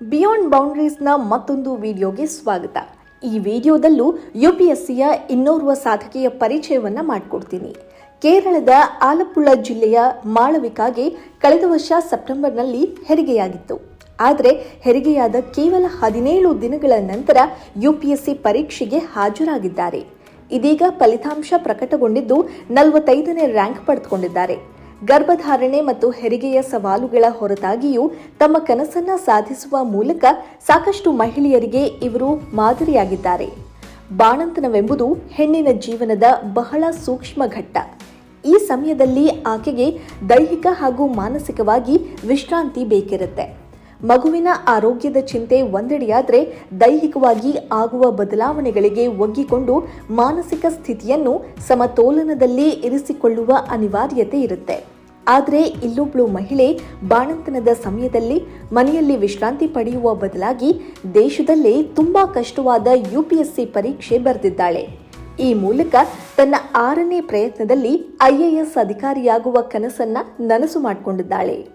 Beyond ಬೌಂಡ್ರೀಸ್ನ ಮತ್ತೊಂದು ವಿಡಿಯೋಗೆ ಸ್ವಾಗತ. ಈ ವಿಡಿಯೋದಲ್ಲೂ ಯು ಪಿ ಎಸ್ ಸಿಯ ಇನ್ನೋರ್ವ ಸಾಧಕಿಯ ಪರಿಚಯವನ್ನ ಮಾಡಿಕೊಡ್ತೀನಿ. ಕೇರಳದ ಆಲಪ್ಪುಳ ಜಿಲ್ಲೆಯ ಮಾಳವಿಕಾಗೆ ಕಳೆದ ವರ್ಷ ಸೆಪ್ಟೆಂಬರ್ನಲ್ಲಿ ಹೆರಿಗೆಯಾಗಿತ್ತು. ಆದರೆ ಹೆರಿಗೆಯಾದ ಕೇವಲ ಹದಿನೇಳು ದಿನಗಳ ನಂತರ ಯುಪಿಎಸ್ಸಿ ಪರೀಕ್ಷೆಗೆ ಹಾಜರಾಗಿದ್ದಾರೆ. ಇದೀಗ ಫಲಿತಾಂಶ ಪ್ರಕಟಗೊಂಡಿದ್ದು ನಲವತ್ತೈದನೇ ರ್ಯಾಂಕ್ ಪಡೆದುಕೊಂಡಿದ್ದಾರೆ. ಗರ್ಭಧಾರಣೆ ಮತ್ತು ಹೆರಿಗೆಯ ಸವಾಲುಗಳ ಹೊರತಾಗಿಯೂ ತಮ್ಮ ಕನಸನ್ನ ಸಾಧಿಸುವ ಮೂಲಕ ಸಾಕಷ್ಟು ಮಹಿಳೆಯರಿಗೆ ಇವರು ಮಾದರಿಯಾಗಿದ್ದಾರೆ. ಬಾಣಂತನವೆಂಬುದು ಹೆಣ್ಣಿನ ಜೀವನದ ಬಹಳ ಸೂಕ್ಷ್ಮ ಘಟ್ಟ. ಈ ಸಮಯದಲ್ಲಿ ಆಕೆಗೆ ದೈಹಿಕ ಹಾಗೂ ಮಾನಸಿಕವಾಗಿ ವಿಶ್ರಾಂತಿ ಬೇಕಿರುತ್ತೆ. ಮಗುವಿನ ಆರೋಗ್ಯದ ಚಿಂತೆ ಒಂದೆಡೆಯಾದರೆ ದೈಹಿಕವಾಗಿ ಆಗುವ ಬದಲಾವಣೆಗಳಿಗೆ ಒಗ್ಗಿಕೊಂಡು ಮಾನಸಿಕ ಸ್ಥಿತಿಯನ್ನು ಸಮತೋಲನದಲ್ಲಿ ಇರಿಸಿಕೊಳ್ಳುವ ಅನಿವಾರ್ಯತೆ ಇರುತ್ತೆ. ಆದರೆ ಇಲ್ಲೊಬ್ಳು ಮಹಿಳೆ ಬಾಣಂತನದ ಸಮಯದಲ್ಲಿ ಮನೆಯಲ್ಲಿ ವಿಶ್ರಾಂತಿ ಪಡೆಯುವ ಬದಲಾಗಿ ದೇಶದಲ್ಲೇ ತುಂಬಾ ಕಷ್ಟವಾದ ಯುಪಿಎಸ್ಸಿ ಪರೀಕ್ಷೆ ಬರೆದಿದ್ದಾಳೆ. ಈ ಮೂಲಕ ತನ್ನ ಆರನೇ ಪ್ರಯತ್ನದಲ್ಲಿ ಐಎಎಸ್ ಅಧಿಕಾರಿಯಾಗುವ ಕನಸನ್ನ ನನಸು ಮಾಡಿಕೊಂಡಿದ್ದಾಳೆ.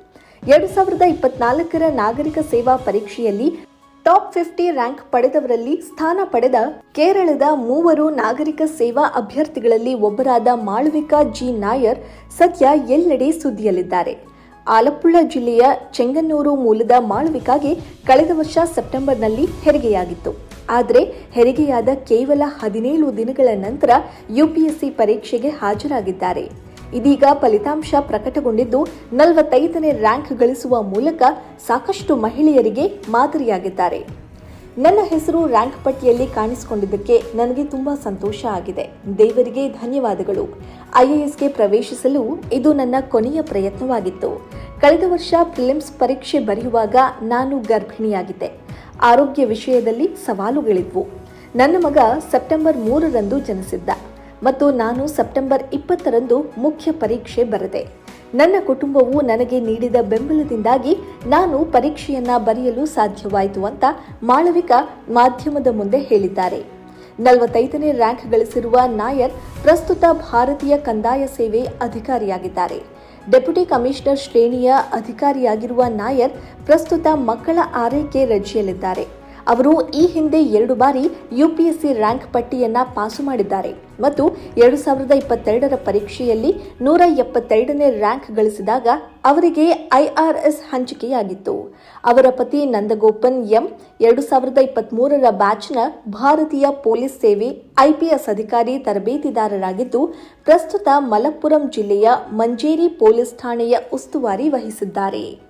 ಎರಡು ಸಾವಿರದ ಇಪ್ಪತ್ನಾಲ್ಕರ ನಾಗರಿಕ ಸೇವಾ ಪರೀಕ್ಷೆಯಲ್ಲಿ ಟಾಪ್ ಫಿಫ್ಟಿ ರ್ಯಾಂಕ್ ಪಡೆದವರಲ್ಲಿ ಸ್ಥಾನ ಪಡೆದ ಕೇರಳದ ಮೂವರು ನಾಗರಿಕ ಸೇವಾ ಅಭ್ಯರ್ಥಿಗಳಲ್ಲಿ ಒಬ್ಬರಾದ ಮಾಳವಿಕಾ ಜಿ. ನಾಯರ್ ಸದ್ಯ ಎಲ್ಲೆಡೆ ಸುದ್ದಿಯಲ್ಲಿದ್ದಾರೆ. ಆಲಪ್ಪುಳ ಜಿಲ್ಲೆಯ ಚೆಂಗನ್ನೂರು ಮೂಲದ ಮಾಳವಿಕಾಗೆ ಕಳೆದ ವರ್ಷ ಸೆಪ್ಟೆಂಬರ್ನಲ್ಲಿ ಹೆರಿಗೆಯಾಗಿತ್ತು. ಆದರೆ ಹೆರಿಗೆಯಾದ ಕೇವಲ ಹದಿನೇಳು ದಿನಗಳ ನಂತರ ಯುಪಿಎಸ್ಸಿ ಪರೀಕ್ಷೆಗೆ ಹಾಜರಾಗಿದ್ದಾರೆ. ಇದೀಗ ಫಲಿತಾಂಶ ಪ್ರಕಟಗೊಂಡಿದ್ದು ನಲವತ್ತೈದನೇ ರ್ಯಾಂಕ್ ಗಳಿಸುವ ಮೂಲಕ ಸಾಕಷ್ಟು ಮಹಿಳೆಯರಿಗೆ ಮಾದರಿಯಾಗಿದ್ದಾರೆ. ನನ್ನ ಹೆಸರು ರ್ಯಾಂಕ್ ಪಟ್ಟಿಯಲ್ಲಿ ಕಾಣಿಸಿಕೊಂಡಿದ್ದಕ್ಕೆ ನನಗೆ ತುಂಬಾ ಸಂತೋಷ ಆಗಿದೆ. ದೇವರಿಗೆ ಧನ್ಯವಾದಗಳು. ಐಎಎಸ್ಗೆ ಪ್ರವೇಶಿಸಲು ಇದು ನನ್ನ ಕೊನೆಯ ಪ್ರಯತ್ನವಾಗಿತ್ತು. ಕಳೆದ ವರ್ಷ ಪ್ರಿಲಿಮ್ಸ್ ಪರೀಕ್ಷೆ ಬರೆಯುವಾಗ ನಾನು ಗರ್ಭಿಣಿಯಾಗಿದ್ದೆ. ಆರೋಗ್ಯ ವಿಷಯದಲ್ಲಿ ಸವಾಲುಗಳಿದ್ವು. ನನ್ನ ಮಗ ಸೆಪ್ಟೆಂಬರ್ ಮೂರರಂದು ಜನಿಸಿದ್ದ. ಮತ್ತು ನಾನು ಸೆಪ್ಟೆಂಬರ್ ಇಪ್ಪತ್ತರಂದು ಮುಖ್ಯ ಪರೀಕ್ಷೆ ಬರೆದೆ. ನನ್ನ ಕುಟುಂಬವು ನನಗೆ ನೀಡಿದ ಬೆಂಬಲದಿಂದಾಗಿ ನಾನು ಪರೀಕ್ಷೆಯನ್ನ ಬರೆಯಲು ಸಾಧ್ಯವಾಯಿತು ಅಂತ ಮಾಳವಿಕ ಮಾಧ್ಯಮದ ಮುಂದೆ ಹೇಳಿದ್ದಾರೆ. ನಲವತ್ತೈದನೇ ರ್ಯಾಂಕ್ ಗಳಿಸಿರುವ ನಾಯರ್ ಪ್ರಸ್ತುತ ಭಾರತೀಯ ಕಂದಾಯ ಸೇವೆ ಅಧಿಕಾರಿಯಾಗಿದ್ದಾರೆ. ಡೆಪ್ಯೂಟಿ ಕಮಿಷನರ್ ಶ್ರೇಣಿಯ ಅಧಿಕಾರಿಯಾಗಿರುವ ನಾಯರ್ ಪ್ರಸ್ತುತ ಮಕ್ಕಳ ಆರೈಕೆ ರಜೆಯಲ್ಲಿದ್ದಾರೆ. ಅವರು ಈ ಹಿಂದೆ ಎರಡು ಬಾರಿ ಯುಪಿಎಸ್ಸಿ ರ್ಯಾಂಕ್ ಪಟ್ಟಿಯನ್ನ ಪಾಸು ಮಾಡಿದ್ದಾರೆ. ಮತ್ತು ಎರಡು ಸಾವಿರದ ಇಪ್ಪತ್ತೆರಡರ ಪರೀಕ್ಷೆಯಲ್ಲಿ ನೂರ ಎಪ್ಪತ್ತೆರಡನೇ ರ್ಯಾಂಕ್ ಗಳಿಸಿದಾಗ ಅವರಿಗೆ ಐಆರ್ಎಸ್ ಹಂಚಿಕೆಯಾಗಿತ್ತು. ಅವರ ಪತಿ ನಂದಗೋಪನ್ ಎಂ, ಎರಡು ಸಾವಿರದ ಇಪ್ಪತ್ಮೂರರ ಬ್ಯಾಚ್ನ ಭಾರತೀಯ ಪೊಲೀಸ್ ಸೇವೆ ಐಪಿಎಸ್ ಅಧಿಕಾರಿ ತರಬೇತಿದಾರರಾಗಿದ್ದು, ಪ್ರಸ್ತುತ ಮಲಪ್ಪುರಂ ಜಿಲ್ಲೆಯ ಮಂಜೇರಿ ಪೊಲೀಸ್ ಠಾಣೆಯ ಉಸ್ತುವಾರಿ ವಹಿಸಿದ್ದಾರೆ.